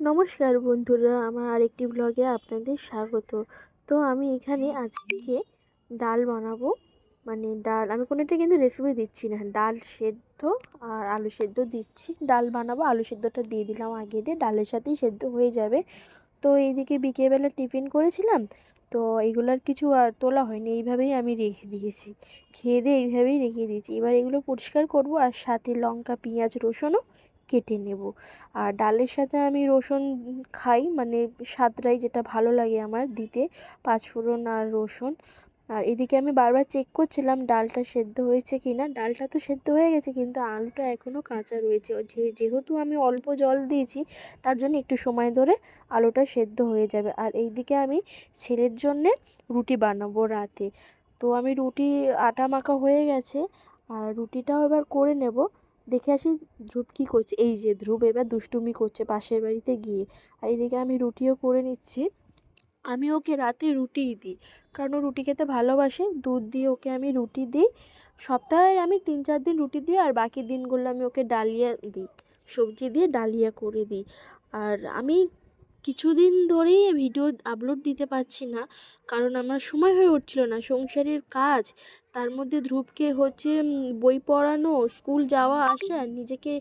নমস্কার বন্ধুরা, আমার আরেকটি ব্লগে আপনাদের স্বাগত। তো আমি এখানে আজকে ডাল বানাবো। মানে ডাল, আমি কোনোটা কিন্তু রেসিপি দিচ্ছি না। ডাল সেদ্ধ আর আলু সেদ্ধ দিচ্ছি। ডাল বানাবো, আলু সেদ্ধটা দিয়ে দিলাম আগে দিয়ে, ডালের সাথেই সেদ্ধ হয়ে যাবে। তো এইদিকে বিকেলবেলা টিফিন করেছিলাম, তো এগুলোর কিছু আর তোলা হয়নি। এইভাবেই আমি রেখে দিয়েছি। খেয়ে দিয়ে এইভাবেই রেখে দিয়েছি। এবার এগুলো পরিষ্কার করব আর সাথে লঙ্কা, পেঁয়াজ, রসুনও কেটে নেব। আর ডালের সাথে আমি রসুন খাই মানে স্বাদটাই যেটা ভালো লাগে আমার দিতে, পাঁচফোড়ন আর রসুন। আর এদিকে আমি বারবার চেক করছিলাম ডালটা সেদ্ধ হয়েছে কি না ডালটা তো সেদ্ধ হয়ে গেছে, কিন্তু আলুটা এখনও কাঁচা রয়েছে। যেহেতু আমি অল্প জল দিয়েছি, তার জন্য একটু সময় ধরে আলুটা সেদ্ধ হয়ে যাবে। আর এইদিকে আমি ছেলের জন্যে রুটি বানাবো রাতে। তো আমি রুটি আটা মাখা হয়ে গেছে, আর রুটিটাও এবার করে নেব। দেখে আসি ধ্রুব কী করছে। এই যে ধ্রুব এবার দুষ্টুমি করছে পাশের বাড়িতে গিয়ে। আর এদিকে আমি রুটিও করে নিচ্ছি। আমি ওকে রাতে রুটিই দিই, কারণ ও রুটি খেতে ভালোবাসে। দুধ দিয়ে ওকে আমি রুটি দিই। সপ্তাহে আমি তিন চার দিন রুটি দিই আর বাকি দিনগুলো আমি ওকে ডালিয়া দিই। সবজি দিয়ে ডালিয়া করে দিই। আর আমি কিছুদিন ধরেই ভিডিও আপলোড দিতে পারছি না। কারণ আমার সময় হয়ে উঠছিল না। সংসারের কাজ, তার মধ্যে ধ্রুবকে হচ্ছে বই পড়ানো, স্কুল যাওয়া, আসা, নিজেকে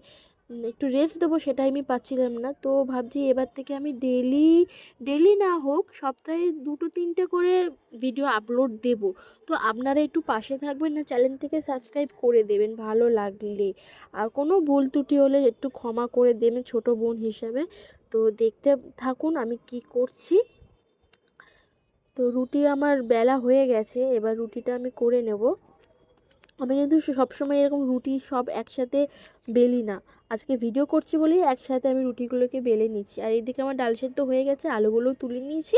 একটু রেস্ট দেবো সেটাই আমি পাচ্ছিলাম না। তো ভাবছি এবার থেকে আমি ডেলি ডেলি না হোক সপ্তাহে দুটো তিনটে করে ভিডিও আপলোড দেব। তো আপনারা একটু পাশে থাকবেন না চ্যানেলটিকে সাবস্ক্রাইব করে দেবেন ভালো লাগলে। আর কোনো ভুল ত্রুটি হলে একটু ক্ষমা করে দেবেন ছোটো বোন হিসাবে। তো দেখতে থাকুন আমি কি করছি। তো রুটি আমার বেলা হয়ে গেছে, এবার রুটিটা আমি করে নেব। আমি কিন্তু সবসময় এরকম রুটি সব একসাথে বেলি না। আজকে ভিডিও করছি বলেই একসাথে আমি রুটিগুলোকে বেলে নিচ্ছি। আর এদিকে আমার ডাল সেদ্ধ হয়ে গেছে, আলুগুলোও তুলে নিয়েছি।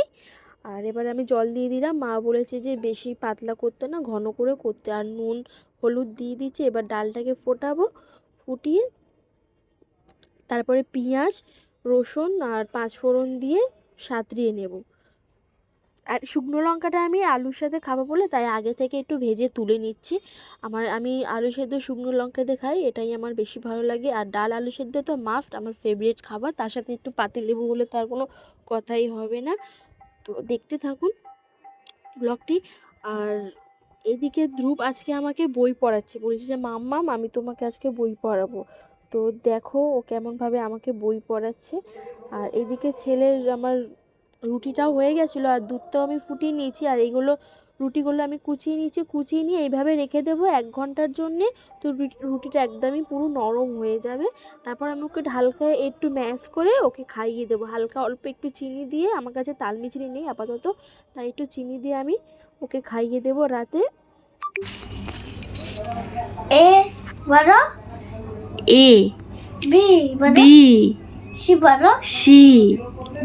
আর এবার আমি জল দিয়ে দিলাম। মা বলেছে যে বেশি পাতলা করতে না, ঘন করে করতে। আর নুন, হলুদ দিয়ে দিচ্ছি। এবার ডালটাকে ফোটাবো, ফুটিয়ে তারপরে পেঁয়াজ, রসুন আর পাঁচফোড়ন দিয়ে সাঁতরিয়ে নেব। আর শুকনো লঙ্কাটা আমি আলুর সাথে খাব বলে, তাই আগে থেকে একটু ভেজে তুলে নিচ্ছি। আমার, আমি আলু সেদ্ধ শুকনো লঙ্কা দিয়ে খাই, এটাই আমার বেশি ভালো লাগে। আর ডাল আলু সেদ্ধ তো মাস্ট আমার ফেভারিট খাবার। তার সাথে একটু পাতি লেবু হলে তার কোনো কথাই হবে না। তো দেখতে থাকুন ব্লগটি। আর এদিকে ধ্রুব আজকে আমাকে বই পড়াচ্ছে। বলছে যে মাম্মাম আমি তোমাকে আজকে বই পড়াবো। তো দেখো ও কেমনভাবে আমাকে বই পড়াচ্ছে। আর এদিকে ছেলের আমার রুটিটাও হয়ে গেছিল আর দুধটাও আমি ফুটিয়ে নিয়েছি আর এইগুলো রুটিগুলো আমি কুচিয়ে নিয়েছি কুচিয়ে নিয়ে এইভাবে রেখে দেবো এক ঘণ্টার জন্যে। তো রুটিটা একদমই পুরো নরম হয়ে যাবে। তারপর আমি ওকে হালকা একটু ম্যাশ করে ওকে খাইয়ে দেবো। হালকা অল্প একটু চিনি দিয়ে আমার কাছে তাল মিছরি নেই আপাতত তাই একটু চিনি দিয়ে আমি ওকে খাইয়ে দেবো রাতে। এ বড় এ বি বড় বি সি বড় সি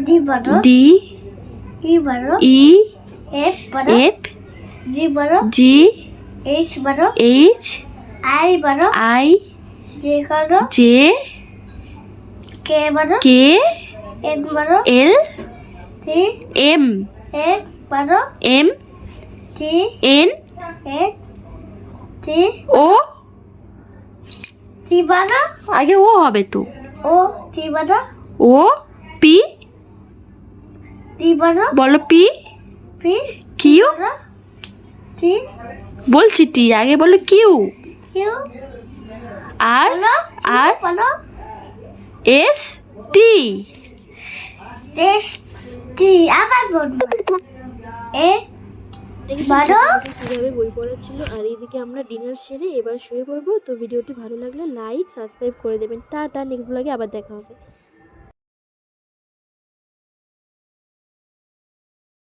ডি বড় ডি ই বড় ই এফ বড় এফ জি বড় জি এইচ বড় এইচ আই বড় আই জে বড় জে কে বড় কে এন বড় এল টি এম এ বড় M T N A T O. টি বড় আগে ও হবে তো। ও টি বড় ও পি? টি বড় বলো পি? পি? কিউ? টি বলছি টি আগে বলো কিউ। কিউ? আর আর? বড় এস টি। এস টি আবার বলব। এ কীভাবে বই পড়াচ্ছিল আর এইদিকে আমরা ডিনার সেরে এবার শুয়ে পড়ব। তো ভিডিওটি ভালো লাগলে লাইক সাবস্ক্রাইব করে দেবেন। টাটা নেক্সট ব্লগে আবার দেখা হবে।